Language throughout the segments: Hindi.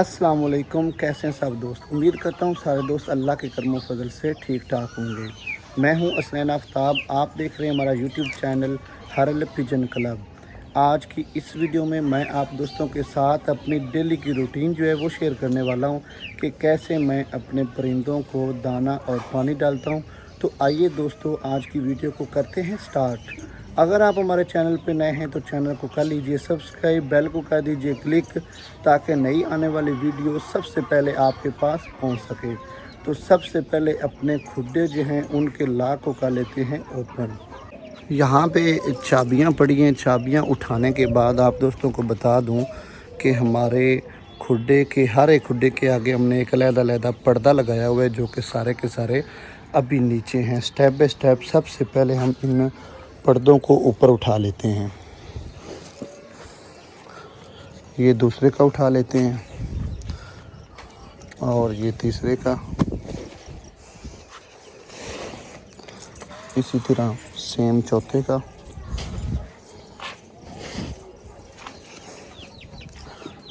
अस्सलाम वालेकुम कैसे हैं सब दोस्त? उम्मीद करता हूँ सारे दोस्त अल्लाह के करम फजल से ठीक ठाक होंगे। मैं हूँ असनैन आफ्ताब, आप देख रहे हैं हमारा यूट्यूब चैनल हरल पिजन क्लब। आज की इस वीडियो में मैं आप दोस्तों के साथ अपनी डेली की रूटीन जो है वो शेयर करने वाला हूँ कि कैसे मैं अपने परिंदों को दाना और पानी डालता हूँ। तो आइए दोस्तों, आज की वीडियो को करते हैं स्टार्ट। अगर आप हमारे चैनल पर नए हैं तो चैनल को कर लीजिए सब्सक्राइब, बेल को कर दीजिए क्लिक, ताकि नई आने वाली वीडियो सबसे पहले आपके पास पहुँच सके। तो सबसे पहले अपने खुडे जो हैं, उनके लाक को कर लेते हैं ओपन। यहाँ पे चाबियाँ पड़ी हैं। चाबियाँ उठाने के बाद आप दोस्तों को बता दूँ कि हमारे खुडे के, हर एक खुडे के आगे हमने एक अलहदा अलहदा पर्दा लगाया हुआ है, जो कि सारे के सारे अभी नीचे हैं। स्टेप बाय स्टेप सबसे पहले हम इन पर्दों को ऊपर उठा लेते हैं। ये दूसरे का उठा लेते हैं और ये तीसरे का। इसी तरह सेम चौथे का।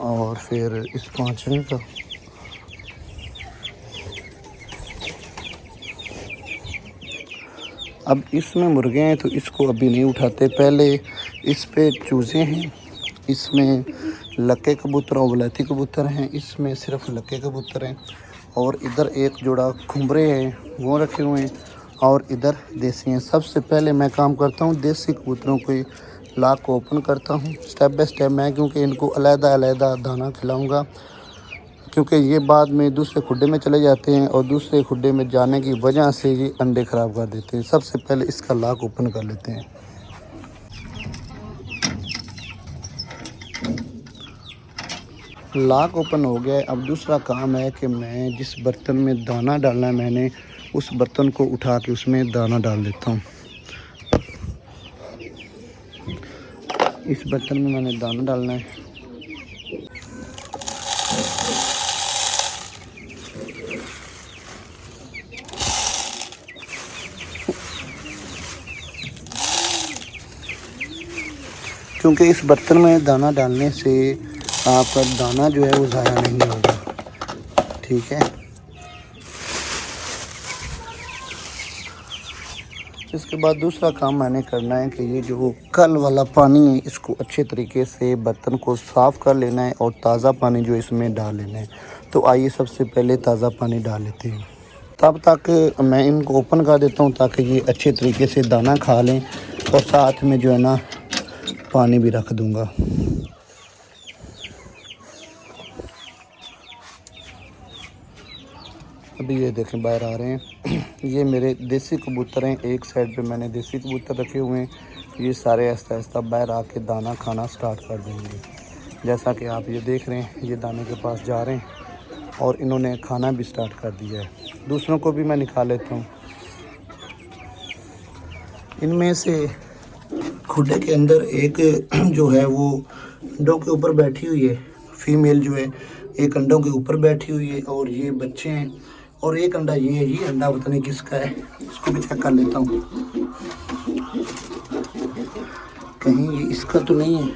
और फिर इस पाँचवें का। अब इसमें मुर्गे हैं तो इसको अभी नहीं उठाते। पहले इस पे चूज़े हैं। इसमें लक्के कबूतर और वलैती कबूतर हैं। इसमें सिर्फ़ लक्के कबूतर हैं और इधर एक जोड़ा खुमरे हैं, वो रखे हुए हैं और इधर देसी हैं। सबसे पहले मैं काम करता हूँ, देसी कबूतरों के लाक को ओपन करता हूँ। स्टेप बाय स्टेप मैं, क्योंकि इनको अलहदा अलहदा दाना खिलाऊँगा। क्योंकि ये बाद में दूसरे खुड्डे में चले जाते हैं और दूसरे खुड्डे में जाने की वजह से ये अंडे ख़राब कर देते हैं। सबसे पहले इसका लाक ओपन कर लेते हैं। लाक ओपन हो गया अब दूसरा काम है कि मैं जिस बर्तन में दाना डालना है मैंने, उस बर्तन को उठा के उसमें दाना डाल देता हूँ। इस बर्तन में मैंने दाना डालना है। क्योंकि इस बर्तन में दाना डालने से आपका दाना जो है वो ज़ाया नहीं होगा। ठीक है? इसके बाद दूसरा काम मैंने करना है कि ये जो कल वाला पानी है, इसको अच्छे तरीके से बर्तन को साफ़ कर लेना है और ताज़ा पानी जो इसमें डाल लेना है। तो आइए सबसे पहले ताज़ा पानी डाल लेते हैं। तब तक मैं इनको ओपन कर देता हूँ ताकि ये अच्छे तरीके से दाना खा लें और साथ में जो है ना पानी भी रख दूँगा। अभी ये देखें, बाहर आ रहे हैं। ये मेरे देसी कबूतर हैं, एक साइड पे मैंने देसी कबूतर रखे हुए हैं। ये सारे आहिस्ता आहिस्ता बाहर आके दाना खाना स्टार्ट कर देंगे। जैसा कि आप ये देख रहे हैं, ये दाने के पास जा रहे हैं और इन्होंने खाना भी स्टार्ट कर दिया है। दूसरों को भी मैं निकाल लेता हूँ। इनमें से खुडे के अंदर एक जो है वो अंडों के ऊपर बैठी हुई है फीमेल जो है, एक अंडों के ऊपर बैठी हुई है और ये बच्चे हैं और एक अंडा ये है ये अंडा पता नहीं किसका है, इसको भी चेक कर लेता हूँ। कहीं ये इसका तो नहीं है।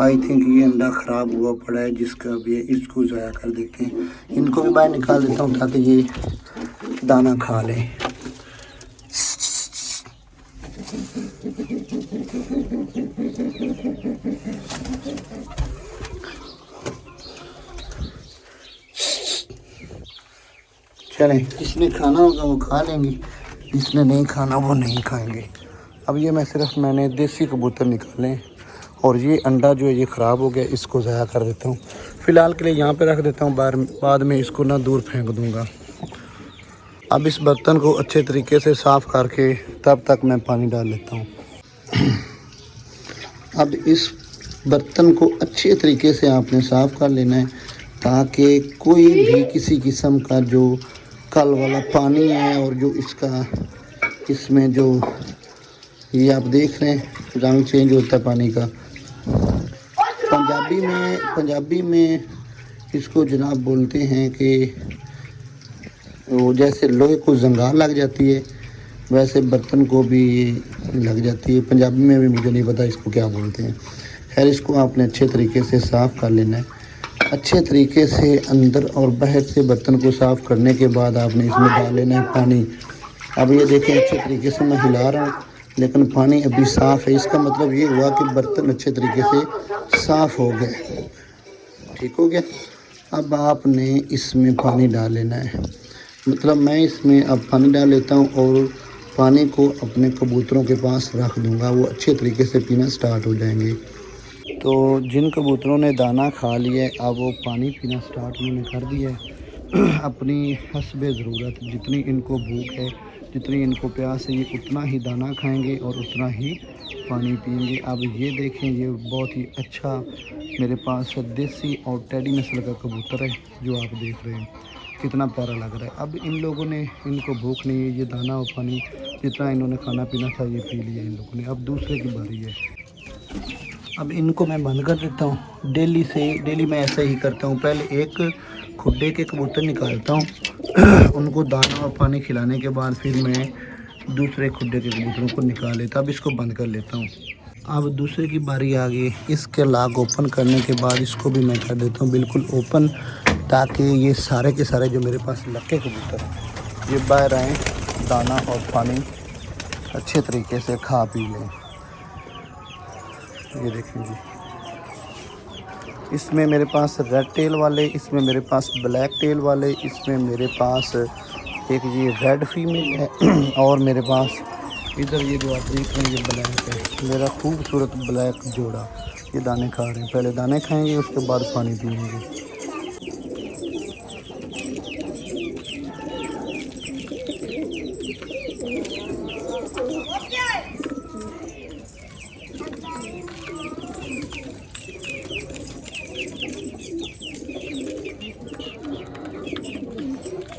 आई थिंक ये अंडा ख़राब हुआ, पड़ा है, जिसका भी है, इसको ज़ाया कर देते हैं। इनको भी बाहर निकाल देता हूँ ताकि ये दाना खा लें। चलें। जिसने खाना होगा, वो खा लेंगे। जिसने नहीं खाना, वो नहीं खाएँगे। अब ये मैं सिर्फ़ मैंने देसी कबूतर निकाले और ये अंडा जो है, ये ख़राब हो गया, इसको ज़ाया कर देता हूँ। फ़िलहाल के लिए यहाँ पे रख देता हूँ बाहर बाद में इसको ना दूर फेंक दूँगा। अब इस बर्तन को अच्छे तरीके से साफ़ करके तब तक मैं पानी डाल लेता हूँ। अब इस बर्तन को अच्छे तरीके से आपने साफ़ कर लेना है, ताकि कोई भी किसी किस्म का जो कल वाला पानी है और जो इसका, इसमें जो, ये आप देख रहे हैं रंग चेंज होता है पानी का। पंजाबी में पंजाबी में इसको जनाब बोलते हैं कि वो जैसे लोहे को जंगार लग जाती है, वैसे बर्तन को भी लग जाती है। पंजाबी में भी मुझे नहीं पता इसको क्या बोलते हैं। खैर, इसको आपने अच्छे तरीके से साफ़ कर लेना है। अच्छे तरीके से अंदर और बाहर से बर्तन को साफ़ करने के बाद आपने इसमें डाल लेना है पानी। अब ये देखें अच्छे तरीके से मैं हिला रहा हूँ, लेकिन पानी अभी साफ़ है। इसका मतलब ये हुआ कि बर्तन अच्छे तरीके से साफ़ हो गए। ठीक हो गया? अब आपने इसमें पानी डाल लेना है। मतलब मैं इसमें अब पानी डाल लेता हूँ और पानी को अपने कबूतरों के पास रख दूँगा। वो अच्छे तरीके से पीना स्टार्ट हो जाएँगे। तो जिन कबूतरों ने दाना खा लिया अब वो पानी पीना स्टार्ट उन्होंने कर दिया है। अपनी हसब ज़रूरत, जितनी इनको भूख है, जितनी इनको प्यास है, ये उतना ही दाना खाएँगे और उतना ही पानी पिएँगे अब ये देखें, ये बहुत ही अच्छा मेरे पास देसी और टेडी नस्ल का कबूतर है, जो आप देख रहे हैं। कितना प्यारा लग रहा है। अब इन लोगों ने, इनको भूख नहीं है, ये दाना और पानी जितना इन्होंने खाना पीना था, ये पी लिया इन लोगों ने। अब दूसरे की बारी है। अब इनको मैं बंद कर देता हूँ। डेली से, डेली मैं ऐसा ही करता हूँ। पहले एक खुडे के कबूतर निकालता हूँ। उनको दाना और पानी खिलाने के बाद फिर मैं दूसरे खुडे के कबूतरों को निकाल लेता अब इसको बंद कर लेता हूँ। अब दूसरे की बारी आ गई। इसके लाग ओपन करने के बाद इसको भी मैं कर देता हूँ। बिल्कुल ओपन, ताकि ये सारे के सारे जो मेरे पास लक्के कबूतर ये बाहर आएँ, दाना और पानी अच्छे तरीके से खा पी लें। ये देखें जी। इसमें मेरे पास रेड टेल वाले, इसमें मेरे पास ब्लैक टेल वाले, इसमें मेरे पास एक ये रेड फीमेल है, और मेरे पास इधर ये जो आप देख रहे हैं, ये ब्लैक है। मेरा खूबसूरत ब्लैक जोड़ा। ये दाने खा रहे हैं। पहले दाने खाएँगे, उसके बाद पानी पिएँगे।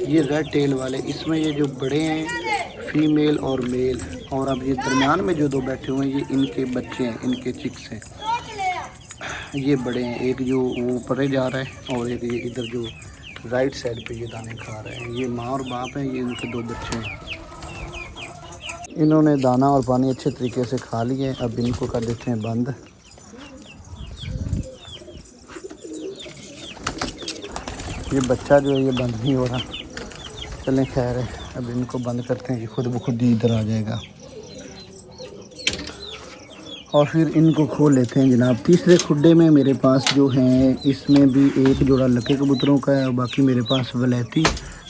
ये रेड टेल वाले, इसमें ये जो बड़े हैं फीमेल और मेल और अब ये दरमियान में जो दो बैठे हुए हैं, ये इनके बच्चे हैं, इनके चिक्स हैं। ये बड़े हैं, एक जो वो परे जा रहा है और एक ये इधर जो राइट साइड पे ये दाने खा रहे हैं। ये माँ और बाप हैं, ये इनके दो बच्चे हैं। इन्होंने दाना और पानी अच्छे तरीके से खा लिए अब इनको कर देते हैं बंद। ये बच्चा जो है, ये बंद नहीं हो रहा। चलें, खैर है अब इनको बंद करते हैं कि खुद ब खुद ही इधर आ जाएगा। और फिर इनको खोल लेते हैं जनाब। तीसरे खुडे में मेरे पास जो हैं, इसमें भी एक जोड़ा लके कबूतरों का है और बाकी मेरे पास वलैती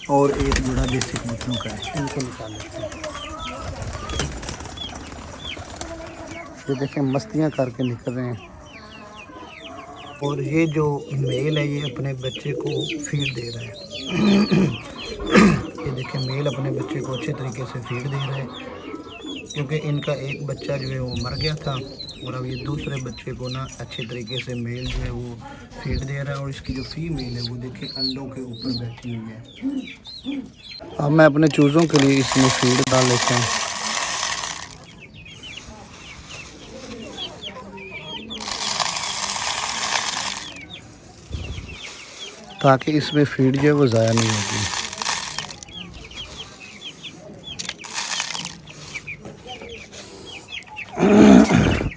और एक जोड़ा देसी कबूतरों का है। इनको निकाल लेते हैं। ये देखें, मस्तियाँ करके निकल रहे हैं। और ये जो मेल है, ये अपने बच्चे को फ़ीड दे रहा है। देखें, मेल अपने बच्चे को अच्छे तरीके से फ़ीड दे रहे है, क्योंकि इनका एक बच्चा जो है वो मर गया था और अब ये दूसरे बच्चे को ना अच्छे तरीके से मेल जो है वो फ़ीड दे रहा है और इसकी जो फीमेल है वो देखिए अंडों के ऊपर बैठी हुई है। अब मैं अपने चूज़ों के लिए इसमें फ़ीड डाल लेता हूँ। ताकि इसमें फ़ीड जो है वो ज़ाया नहीं होगी।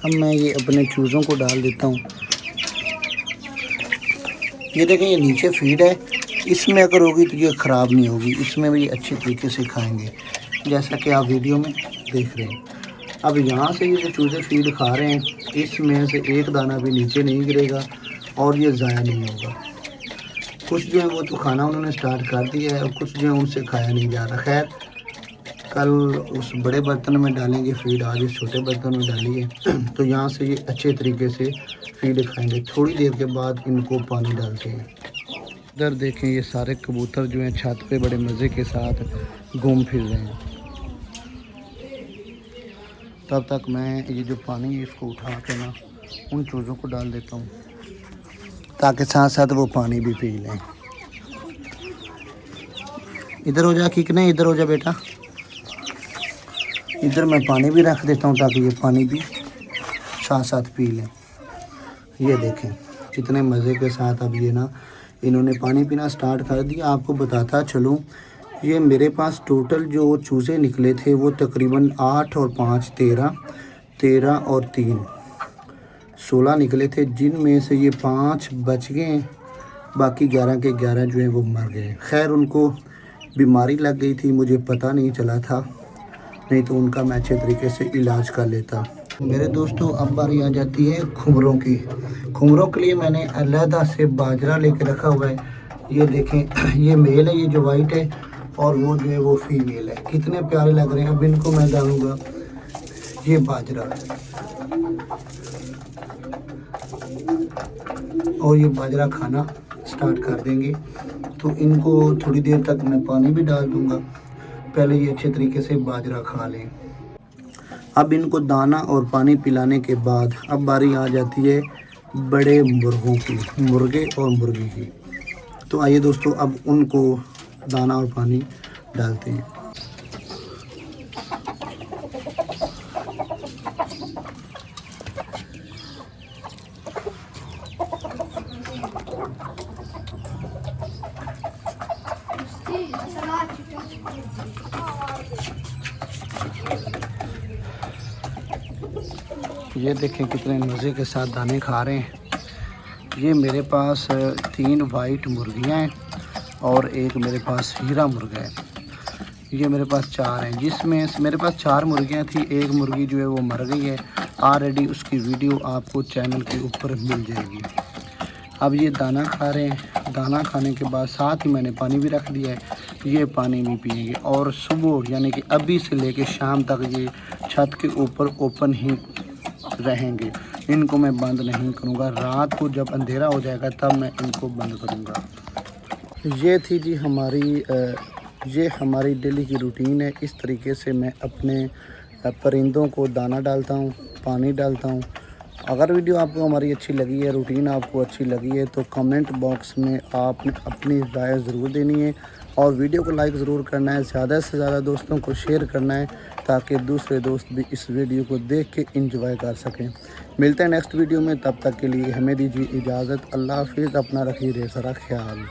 अब मैं ये अपने चूज़ों को डाल देता हूँ। ये देखें, ये नीचे फ़ीड है। इसमें अगर होगी तो ये ख़राब नहीं होगी। इसमें भी अच्छे तरीके से खाएँगे। जैसा कि आप वीडियो में देख रहे हैं। अब यहाँ से ये जो चूज़े फ़ीड खा रहे हैं, इसमें से एक दाना भी नीचे नहीं गिरेगा और ये ज़ाया नहीं होगा। कुछ जो है वो तो खाना उन्होंने स्टार्ट कर दिया है और कुछ जो है उनसे खाया नहीं जा रहा। खैर कल उस बड़े बर्तन में डालेंगे फ़ीड, आज इस छोटे बर्तन में डालिए तो यहाँ से ये अच्छे तरीके से फ़ीड खाएँगे। थोड़ी देर के बाद इनको पानी डालते हैं। इधर देखें, ये सारे कबूतर जो हैं, छत पे बड़े मज़े के साथ घूम फिर रहे हैं। तब तक मैं ये जो पानी है, इसको उठा के ना उन चूज़ों को डाल देता हूँ, ताकि साथ साथ वो पानी भी पी लें। इधर हो जा, ठीक नहीं? इधर हो जा बेटा। इधर मैं पानी भी रख देता हूँ ताकि ये पानी भी साथ साथ पी लें। ये देखें, कितने मज़े के साथ अब ये ना, इन्होंने पानी पीना स्टार्ट कर दिया। आपको बताता चलूँ, ये मेरे पास टोटल जो चूज़े निकले थे वो तकरीबन आठ और पाँच, तेरह तेरह और तीन। सोलह निकले थे जिनमें से ये पाँच बच गए बाकी ग्यारह के ग्यारह जो हैं वो मर गए। खैर, उनको बीमारी लग गई थी, मुझे पता नहीं चला था। नहीं तो उनका मैं अच्छे तरीके से इलाज कर लेता। मेरे दोस्तों, अब बारी आ जाती है खुमरों की। खुमरों के लिए मैंने अलहदा से बाजरा लेके रखा हुआ है। ये देखें, ये मेल है, ये जो वाइट है, और वो जो है वो फीमेल है। कितने प्यारे लग रहे हैं। अब इनको मैं डालूँगा। ये बाजरा। और ये बाजरा खाना स्टार्ट कर देंगे। तो इनको थोड़ी देर तक मैं पानी भी डाल दूँगा। पहले ये अच्छे तरीके से बाजरा खा लें। अब इनको दाना और पानी पिलाने के बाद अब बारी आ जाती है बड़े मुर्गों की, मुर्गे और मुर्गी की। तो आइए दोस्तों, अब उनको दाना और पानी डालते हैं। ये देखें कितने मज़े के साथ दाने खा रहे हैं। ये मेरे पास तीन वाइट मुर्गियाँ हैं और एक मेरे पास हीरा मुर्गा है। ये मेरे पास चार हैं। जिसमें मेरे पास चार मुर्गियाँ थी, एक मुर्गी जो है वो मर गई है। ऑलरेडी उसकी वीडियो आपको चैनल के ऊपर मिल जाएगी। अब ये दाना खा रहे हैं। दाना खाने के बाद साथ ही मैंने पानी भी रख दिया है। ये पानी नहीं पिएँगे और सुबह यानी कि अभी से लेके शाम तक ये छत के ऊपर ओपन ही रहेंगे। इनको मैं बंद नहीं करूँगा। रात को जब अंधेरा हो जाएगा, तब मैं इनको बंद करूँगा। ये थी जी हमारी ये हमारी डेली की रूटीन है। इस तरीके से मैं अपने परिंदों को दाना डालता हूँ, पानी डालता हूँ। अगर वीडियो आपको हमारी अच्छी लगी है, रूटीन आपको अच्छी लगी है तो कमेंट बॉक्स में आपने अपनी राय ज़रूर देनी है। और वीडियो को लाइक ज़रूर करना है। ज़्यादा से ज़्यादा दोस्तों को शेयर करना है। ताकि दूसरे दोस्त भी इस वीडियो को देख के इंजॉय कर सकें। मिलते हैं नेक्स्ट वीडियो में, तब तक के लिए हमें दीजिए इजाज़त। अल्लाह हाफिज़, अपना रखिए सारा ख्याल